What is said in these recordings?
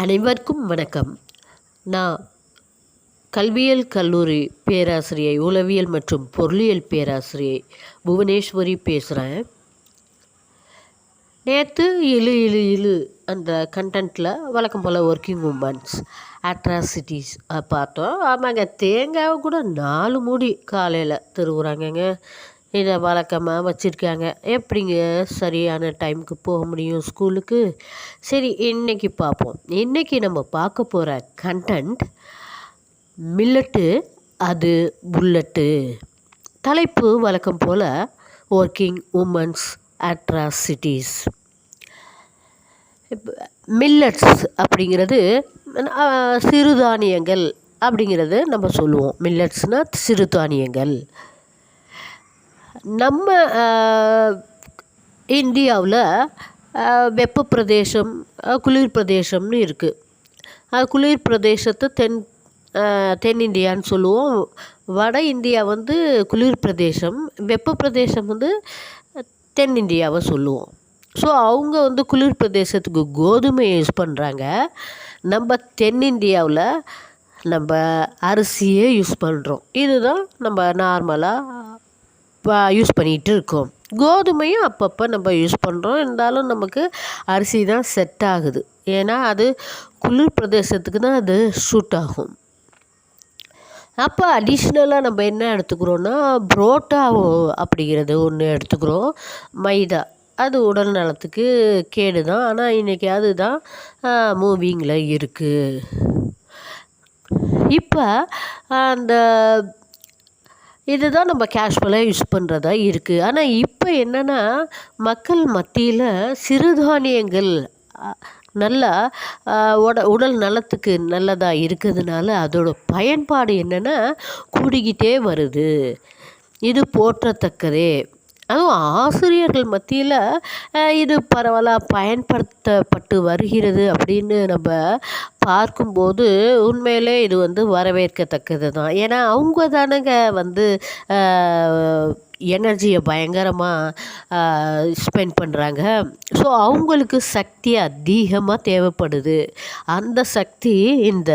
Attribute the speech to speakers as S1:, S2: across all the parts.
S1: அனைவருக்கும் வணக்கம். நான் கல்வியியல் கல்லூரி பேராசிரியை உளவியல் மற்றும் பொருளியல் பேராசிரியை புவனேஸ்வரி பேசுகிறேன் நேற்று இழு இழு இழு அந்த கண்டென்ட்டில் வழக்கம் போல் ஒர்க்கிங் உமன்ஸ் அட்ராசிட்டிஸ் பார்த்தோம். ஆமாங்க தேங்காவை கூட நாலு மூடி காலையில் திருவுறாங்கங்க. இதை வழக்கமாக வச்சுருக்காங்க. எப்படிங்க சரியான டைமுக்கு போக முடியும் ஸ்கூலுக்கு? சரி இன்றைக்கி பார்ப்போம் இன்றைக்கி நம்ம பார்க்க போகிற கண்டென்ட் மில்லட்டு அது புல்லட்டு. தலைப்பு வழக்கம் போல் ஒர்க்கிங் உமன்ஸ் அட்ராசிட்டிஸ் மில்லட்ஸ் அப்படிங்கிறது சிறுதானியங்கள் அப்படிங்கிறது நம்ம சொல்லுவோம். மில்லட்ஸ்னால் சிறுதானியங்கள். நம்ம இந்தியாவில் வெப்ப பிரதேசம் குளிர் பிரதேசம்னு இருக்குது குளிர் பிரதேசத்தை தென் தென்னிந்தியான்னு சொல்லுவோம். வட இந்தியா வந்து குளிர் பிரதேசம் வெப்ப பிரதேசம் வந்து தென்னிந்தியாவை சொல்லுவோம். ஸோ அவங்க வந்து குளிர் பிரதேசத்துக்கு கோதுமை யூஸ் பண்ணுறாங்க நம்ம தென்னிந்தியாவில் நம்ம அரிசியே யூஸ் பண்ணுறோம் இதுதான் நம்ம நார்மலாக யூஸ் பண்ணிகிட்டு இருக்கோம் கோதுமையும் அப்பப்போ நம்ம யூஸ் பண்ணுறோம் இருந்தாலும் நமக்கு அரிசி தான் செட் ஆகுது. ஏன்னா அது குளிர் பிரதேசத்துக்கு தான் அது சூட் ஆகும். அப்போ அடிஷ்னலாக நம்ம என்ன எடுத்துக்கிறோன்னா புரோட்டா அப்படிங்கிறது ஒன்று எடுத்துக்கிறோம். மைதா. அது உடல் நலத்துக்கு கேடு தான். ஆனால் இன்றைக்கி அதுதான் மூவிங்கில் இருக்குது இப்போ அந்த இதுதான் நம்ம கேஷுவலாக யூஸ் பண்ணுறதா இருக்குது ஆனால் இப்போ என்னென்னா மக்கள் மத்தியில் சிறுதானியங்கள் நல்லா உட உடல் நலத்துக்கு நல்லதாக இருக்கிறதுனால அதோட பயன்பாடு என்னென்னா கூடிக்கிட்டே வருது. இது போற்றத்தக்கதே. அதுவும் ஆசிரியர்கள் மத்தியில் இது பரவலாக பயன்படுத்தப்பட்டு வருகிறது அப்படின்னு நம்ம பார்க்கும்போது உண்மையிலே இது வந்து வரவேற்கத்தக்கது தான் ஏன்னா அவங்க தானங்க வந்து எனர்ஜியை பயங்கரமாக ஸ்பெண்ட் பண்ணுறாங்க ஸோ அவங்களுக்கு சக்தி அதிகமாக தேவைப்படுது. அந்த சக்தி இந்த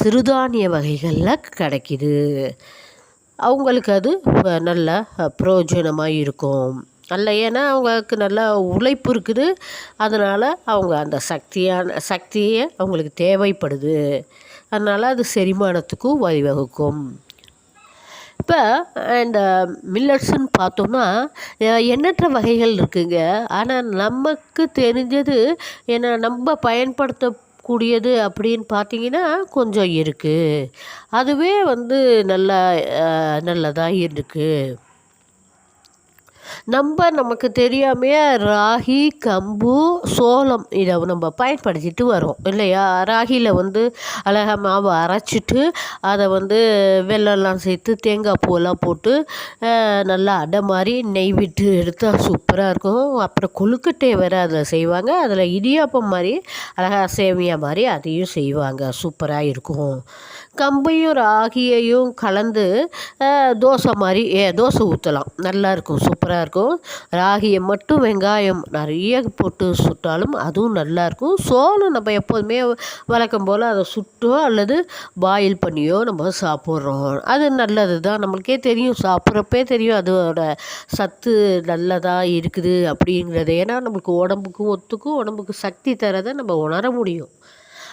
S1: சிறுதானிய வகைகளில் கிடைக்கிது. அவங்களுக்கு அது நல்ல பிரயோஜனமாக இருக்கும். நல்ல ஏன்னா அவங்களுக்கு நல்ல உழைப்பு இருக்குது. அதனால் அவங்க அந்த சக்தியான சக்தியே அவங்களுக்கு தேவைப்படுது. அதனால் அது செரிமானத்துக்கும் வழிவகுக்கும். இப்போ இந்த மில்லட்ஸ்ன்னு பார்த்தோம்னா எண்ணற்ற வகைகள் இருக்குங்க. ஆனால் நமக்கு தெரிஞ்சது ஏன்னா நம்ம கூடியது அப்படின்னு பார்த்தீங்கன்னா கொஞ்சம் இருக்குது அதுவே வந்து நல்லா நல்லதாக இருக்குது நம்ம நமக்கு தெரியாமையே ராகி கம்பு சோளம் இதை நம்ம பயன்படுத்திட்டு வரோம் இல்லையா? ராகியில் வந்து அழகா மாவு அரைச்சிட்டு அதை வந்து வெள்ளம்லாம் சேர்த்து தேங்காய் பூவெல்லாம் போட்டு நல்லா அடை மாதிரி நெய் விட்டு எடுத்தால் சூப்பராக இருக்கும். அப்புறம் கொழுக்கட்டையை வேறு அதில் செய்வாங்க. அதில் இடியாப்பம் மாதிரி அழகா சேமியா மாதிரி அதையும் செய்வாங்க. சூப்பராக இருக்கும். கம்பையும் ராகியையும் கலந்து தோசை மாதிரி ஏ தோசை ஊற்றலாம் நல்லாயிருக்கும் சூப்பராக இருக்கும். ராகியை மட்டும் வெங்காயம் நிறைய போட்டு சுட்டாலும் அதுவும் நல்லா இருக்கும். சோளம் நம்ம எப்போதுமே வழக்கம் போல் அதை சுட்டோ அல்லது பாயில் பண்ணியோ நம்ம சாப்பிட்றோம். அது நல்லது தான். நம்மளுக்கே தெரியும் சாப்பிட்றப்பே தெரியும் அதோட சத்து நல்லதாக இருக்குது அப்படிங்கிறது. ஏன்னா நம்மளுக்கு உடம்புக்கும் ஒத்துக்கும் உடம்புக்கு சக்தி தரதை நம்ம உணர முடியும்.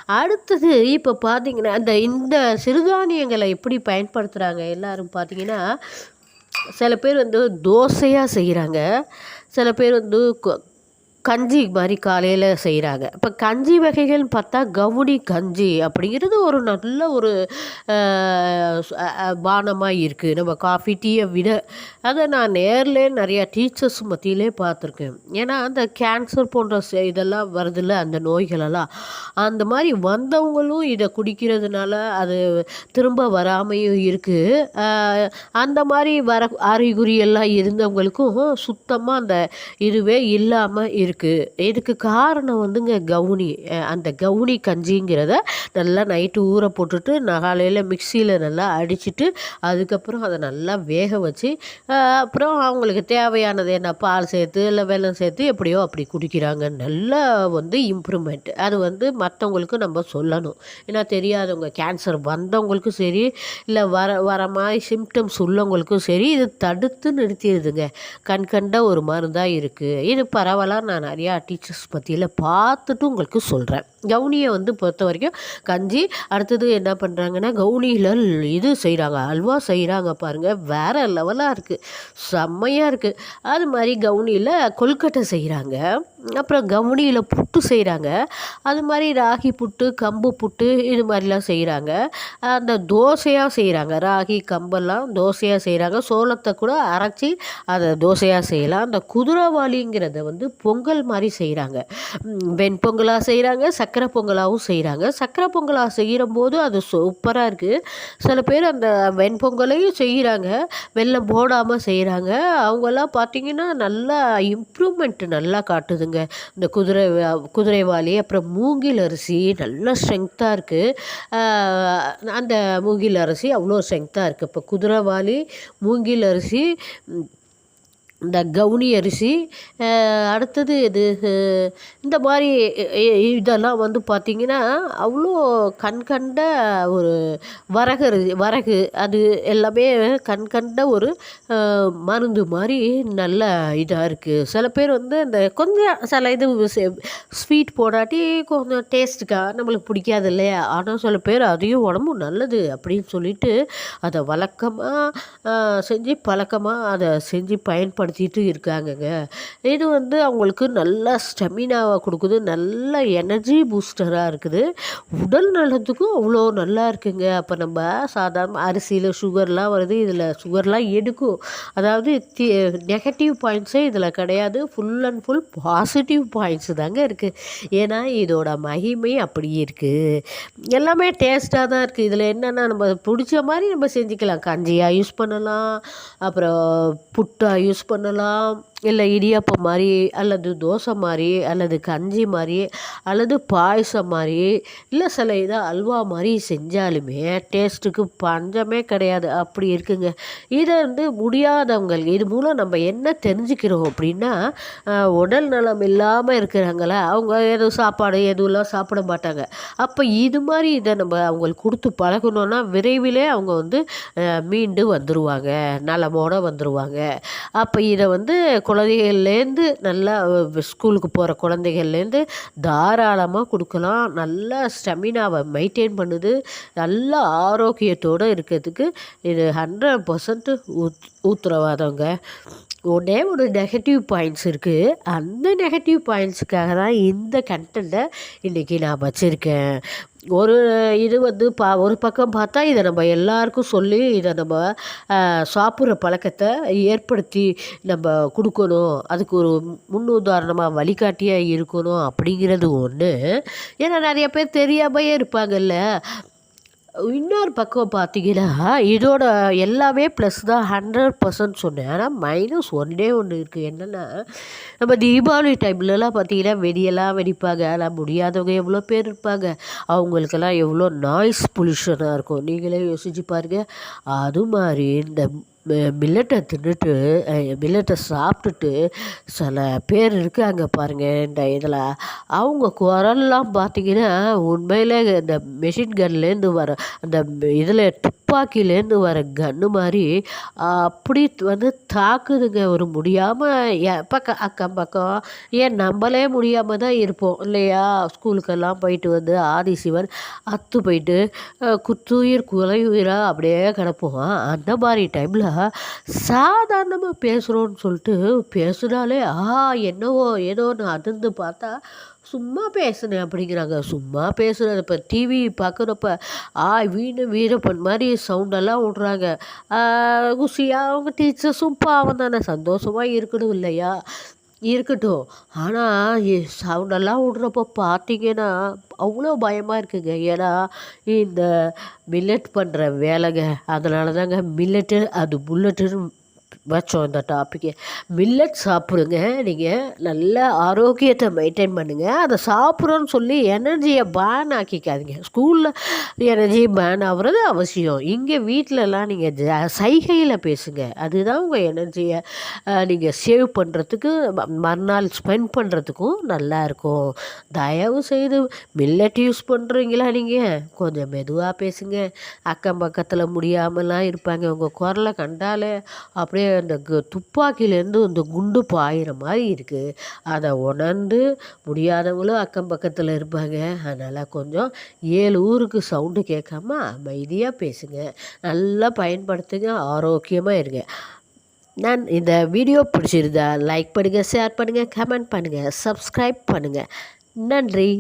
S1: அடுத்தது இப்போ பார்த்தீங்கன்னா அந்த இந்த சிறுதானியங்களை எப்படி பயன்படுத்துகிறாங்க எல்லாரும் பார்த்தீங்கன்னா சில பேர் வந்து தோசையாக செய்கிறாங்க சில பேர் வந்து கொ- கஞ்சி மாதிரி காலையில் செய்கிறாங்க இப்போ கஞ்சி வகைகள்னு பார்த்தா கவுனி கஞ்சி அப்படிங்கிறது ஒரு நல்ல ஒரு பானமாக இருக்குது நம்ம காஃபி டீயை விட அதை நான் நேரில் நிறையா டீச்சர்ஸ் மத்தியிலே பார்த்துருக்கேன். ஏன்னா அந்த கேன்சர் போன்ற இதெல்லாம் வருதுல்ல அந்த நோய்களெல்லாம். அந்த மாதிரி வந்தவங்களும் இதை குடிக்கிறதுனால அது திரும்ப வராமையும் இருக்குது அந்த மாதிரி வர அறிகுறியெல்லாம் இருந்தவங்களுக்கும் சுத்தமாக அந்த இதுவே இல்லாமல் இருக்குது இருக்குது இதுக்கு காரணம் வந்துங்க கவுனி. அந்த கவுனி கஞ்சிங்கிறத நல்லா நைட்டு ஊற போட்டுட்டு காலையில் மிக்சியில் நல்லா அடிச்சுட்டு அதுக்கப்புறம் அதை நல்லா வேக வச்சு அப்புறம் அவங்களுக்கு தேவையானது என்ன பால் சேர்த்து இல்லை வெல்லம் சேர்த்து எப்படியோ அப்படி குடிக்கிறாங்க. நல்லா வந்து இம்ப்ரூவ்மெண்ட் அது வந்து மற்றவங்களுக்கு நம்ம சொல்லணும். ஏன்னா தெரியாதவங்க கேன்சர் வந்தவங்களுக்கும் சரி இல்லை வர வர மாதிரி சிம்டம்ஸ் உள்ளவங்களுக்கும் சரி இது தடுத்து நிறுத்திடுதுங்க. கண்கண்ட ஒரு மருந்தாக இருக்குது இது பரவாயில்ல நான் நிறையா டீச்சர்ஸ் பற்றியில் பார்த்துட்டு உங்களுக்கு சொல்கிறேன் கவுனியை வந்து பொறுத்த வரைக்கும் கஞ்சி அடுத்தது என்ன பண்ணுறாங்கன்னா கவுனியில் இது செய்கிறாங்க அல்வா செய்கிறாங்க பாருங்கள் வேறு லெவலாக இருக்குது செம்மையாக இருக்குது அது மாதிரி கவுனியில் கொல்கட்டை செய்கிறாங்க அப்புறம் கவுனியில் புட்டு செய்கிறாங்க அது மாதிரி ராகி புட்டு கம்பு புட்டு இது மாதிரிலாம் செய்கிறாங்க அந்த தோசையாக செய்கிறாங்க ராகி கம்பெல்லாம் தோசையாக செய்கிறாங்க சோளத்தை கூட அரைச்சி அதை தோசையாக செய்யலாம். அந்த குதிரவாளிங்கிறத வந்து பொங்கல் மாதிரி செய்கிறாங்க வெண்பொங்கலாக செய்கிறாங்க சக் சக்கரை பொங்கலாகவும் செய்கிறாங்க சக்கரை பொங்கலாக செய்கிற போது அது சூப்பராக இருக்குது சில பேர் அந்த வெண்பொங்கலையும் செய்கிறாங்க வெள்ளம் போடாமல் செய்கிறாங்க அவங்கெல்லாம் பார்த்திங்கன்னா நல்லா இம்ப்ரூவ்மெண்ட் நல்லா காட்டுதுங்க. இந்த குதிரை குதிரைவாளி அப்புறம் மூங்கில் அரிசி நல்லா ஸ்ட்ரென்த்தாக இருக்குது அந்த மூங்கில் அரிசி அவ்வளோ ஸ்ட்ரென்த்தாக இருக்குது இப்போ குதிரைவாளி மூங்கில் அரிசி இந்த கவுனி அரிசி அடுத்தது இது இந்த மாதிரி இதெல்லாம் வந்து பார்த்திங்கன்னா அவ்வளோ கண் கண்ட ஒரு வரகு வரகு அது எல்லாமே கண் கண்ட ஒரு மருந்து மாதிரி நல்ல இதாக இருக்குது சில பேர் வந்து அந்த கொஞ்சம் சில இது ஸ்வீட் போடாட்டி கொஞ்சம் டேஸ்ட்டுக்காக நம்மளுக்கு பிடிக்காது இல்லையா? ஆனால் சில பேர் அதையும் உடம்பு நல்லது அப்படின்னு சொல்லிட்டு அதை வழக்கமாக செஞ்சு பழக்கமாக அதை செஞ்சு பயன்படுத்த பயன்படுத்திட்டு இருக்காங்கங்க. இது வந்து அவங்களுக்கு நல்ல ஸ்டெமினாவை கொடுக்குது. நல்ல எனர்ஜி பூஸ்டராக இருக்குது. உடல் நலத்துக்கும் அவ்வளோ நல்லா இருக்குங்க. அப்போ நம்ம சாதாரண அரிசியில் சுகர்லாம் வருது. இதில் சுகர்லாம் எடுக்கும். அதாவது நெகட்டிவ் பாயிண்ட்ஸே இதில் கிடையாது. Full and full positive points தாங்க இருக்குது ஏன்னா இதோட மகிமை அப்படி இருக்குது எல்லாமே டேஸ்ட்டாக தான் இருக்குது இதில் என்னென்னா நம்ம பிடிச்ச மாதிரி நம்ம செஞ்சுக்கலாம். கஞ்சியாக யூஸ் பண்ணலாம். அப்புறம் புட்டாக யூஸ் பண்ணலாம். பண்ணலாம் இல்லை இடியாப்பம் மாதிரி அல்லது தோசை மாதிரி அல்லது கஞ்சி மாதிரி அல்லது பாயசம் மாதிரி இல்லை சில இதை அல்வா மாதிரி செஞ்சாலுமே டேஸ்ட்டுக்கு பஞ்சமே கிடையாது. அப்படி இருக்குங்க. இதை வந்து முடியாதவங்க இது மூலம் நம்ம என்ன தெரிஞ்சுக்கிறோம் அப்படின்னா உடல் நலம் இல்லாமல் இருக்கிறாங்கள அவங்க எதுவும் சாப்பாடு எதுவும்லாம் சாப்பிட மாட்டாங்க. அப்போ இது மாதிரி இதை நம்ம அவங்களுக்கு கொடுத்து பழகணுன்னா விரைவிலே அவங்க வந்து மீண்டு வந்துடுவாங்க நலமோடு வந்துடுவாங்க அப்போ இதை வந்து குழந்தைகள்லேருந்து நல்லா ஸ்கூலுக்கு போகிற குழந்தைகள்லேருந்து தாராளமாக கொடுக்கலாம். நல்லா ஸ்டெமினாவை மெயின்டைன் பண்ணுது. நல்ல ஆரோக்கியத்தோடு இருக்கிறதுக்கு இது ஹண்ட்ரட் பர்சன்ட் ஊத் உத்தரவாதங்க ஒன்றே ஒரு நெகட்டிவ் பாயிண்ட்ஸ் இருக்குது அந்த நெகட்டிவ் பாயிண்ட்ஸுக்காக தான் இந்த கண்டென்ட்டை இன்றைக்கி நான் வச்சுருக்கேன். ஒரு இது வந்து பா ஒரு பக்கம் பார்த்தா இதை நம்ம எல்லாருக்கும் சொல்லி இதை நம்ம சாப்பிட்ற பழக்கத்தை ஏற்படுத்தி நம்ம கொடுக்கணும். அதுக்கு ஒரு முன்னுதாரணமாக வழிகாட்டியாக இருக்கணும் அப்படிங்கிறது ஒன்று ஏன்னா நிறைய பேர் தெரியாமையே இருப்பாங்கல்ல. இன்னொரு பக்கம் பார்த்தீங்கன்னா இதோட எல்லாமே ப்ளஸ் தான் ஹண்ட்ரட் பர்சன்ட் சொன்னேன். ஆனால் மைனஸ் ஒன்றே ஒன்று இருக்குது என்னென்னா நம்ம தீபாவளி டைம்லலாம் பார்த்தீங்கன்னா வெடியெல்லாம் வெடிப்பாங்க. ஆனால் முடியாதவங்க எவ்வளோ பேர் இருப்பாங்க. அவங்களுக்கெல்லாம் எவ்வளோ நாய்ஸ் பொல்யூஷனாக இருக்கும். நீங்களே யோசிச்சு பாருங்கள் அது மாதிரி இந்த மில்லட்டை தின்னுட்டு மில்லட்டை சாப்பிட்டுட்டு சில பேர் இருக்காங்க பாருங்கள் இந்த இதில். அவங்க குரல்லாம் பார்த்தீங்கன்னா உண்மையிலே இந்த மெஷின் கன்லேருந்து வர அந்த இதில் துப்பாக்கியிலேருந்து வர கன்று மாதிரி அப்படி வந்து தாக்குதுங்க. ஒரு முடியாமல் பக்கம் அக்கம் பக்கம். ஏன் நம்மளே முடியாமல் தான் இருப்போம் இல்லையா? ஸ்கூலுக்கெல்லாம் போயிட்டு வந்து ஆதி சிவன் அத்து போயிட்டு குத்துயிர் குலை உயிராக அப்படியே கிடப்போம். அந்த மாதிரி டைமில் சாதாரணமாக பேசுகிறோன்னு சொல்லிட்டு பேசுனாலே ஆ என்னவோ ஏதோ ஒன்று அதிர்ந்து பார்த்தா சும்மா பேசுனேன் அப்படிங்கிறாங்க. சும்மா பேசுகிறது இப்போ டிவி பார்க்குறப்ப ஆ வீணு வீரப்பன் மாதிரி சவுண்டெல்லாம் விட்றாங்க குஷியாக அவங்க டீச்சர்ஸும் பாவம் தானே. சந்தோஷமாக இருக்கணும் இல்லையா? இருக்கட்டும். ஆனால் சவுண்டெல்லாம் விடுறப்போ பார்த்தீங்கன்னா அவ்வளோ பயமாக இருக்குங்க. ஏன்னா இந்த மில்லட் பண்ணுற வேலைங்க. அதனால தாங்க மில்லட்டு அது புல்லட்டுன்னு வச்சோம் இந்த டாப்பிக்கு மில்லட் சாப்பிடுங்க நீங்கள் நல்ல ஆரோக்கியத்தை மெயின்டைன் பண்ணுங்கள் அதை சாப்பிட்றோன்னு சொல்லி எனர்ஜியை பேன் ஆக்கிக்காதீங்க. ஸ்கூலில் எனர்ஜி பேன் ஆகுறது அவசியம். இங்கே வீட்டிலலாம் நீங்கள் ஜ சைகையில் பேசுங்க. அதுதான் உங்கள் எனர்ஜியை நீங்கள் சேவ் பண்ணுறதுக்கு மறுநாள் ஸ்பெண்ட் பண்ணுறதுக்கும் நல்லாயிருக்கும் தயவு செய்து மில்லட் யூஸ் பண்ணுறீங்களா நீங்கள் கொஞ்சம் மெதுவாக பேசுங்க. அக்கம் பக்கத்தில் முடியாமலாம் இருப்பாங்க. உங்கள் குரலை கண்டாலே அப்படியே அந்த துப்பாக்கியிலேருந்து இந்த குண்டு பாயிற மாதிரி இருக்குது அதை உணர்ந்து முடியாதவங்களும் அக்கம் பக்கத்தில் இருப்பாங்க. அதனால் கொஞ்சம் ஏழு ஊருக்கு சவுண்டு கேட்காம அமைதியாக பேசுங்க. நல்லா பயன்படுத்துங்க. ஆரோக்கியமாக இருங்க. நான் இந்த வீடியோ பிடிச்சிருந்தா லைக் பண்ணுங்கள் ஷேர் பண்ணுங்கள் கமெண்ட் பண்ணுங்கள் சப்ஸ்கிரைப் பண்ணுங்கள் நன்றி.